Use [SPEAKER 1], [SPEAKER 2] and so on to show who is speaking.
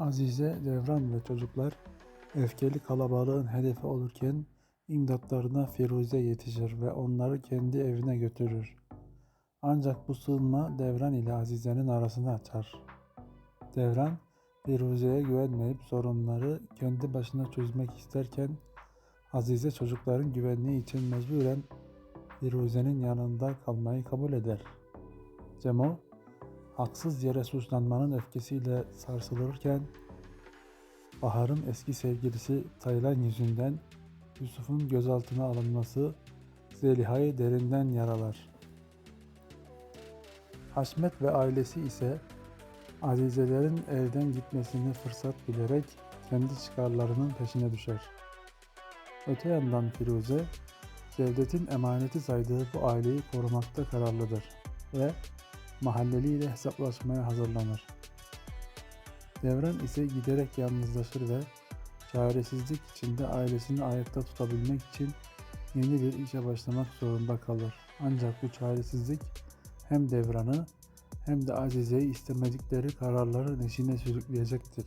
[SPEAKER 1] Azize, Devran ve çocuklar öfkeli kalabalığın hedefi olurken imdatlarına Firuze yetişir ve onları kendi evine götürür. Ancak bu sığınma Devran ile Azize'nin arasını açar. Devran, Firuze'ye güvenmeyip sorunları kendi başına çözmek isterken Azize çocukların güvenliği için mecburen Firuze'nin yanında kalmayı kabul eder. Cemo, haksız yere suçlanmanın öfkesiyle sarsılırken Bahar'ın eski sevgilisi Taylan yüzünden Yusuf'un gözaltına alınması Zeliha'yı derinden yaralar. Haşmet ve ailesi ise Azizelerin evden gitmesini fırsat bilerek kendi çıkarlarının peşine düşer. Öte yandan Firuze, Cevdet'in emaneti saydığı bu aileyi korumakta kararlıdır ve mahalleliyle hesaplaşmaya hazırlanır. Devran ise giderek yalnızlaşır ve çaresizlik içinde ailesini ayakta tutabilmek için yeni bir işe başlamak zorunda kalır. Ancak bu çaresizlik hem Devran'ı hem de Azize'yi istemedikleri kararların eşine sürükleyecektir.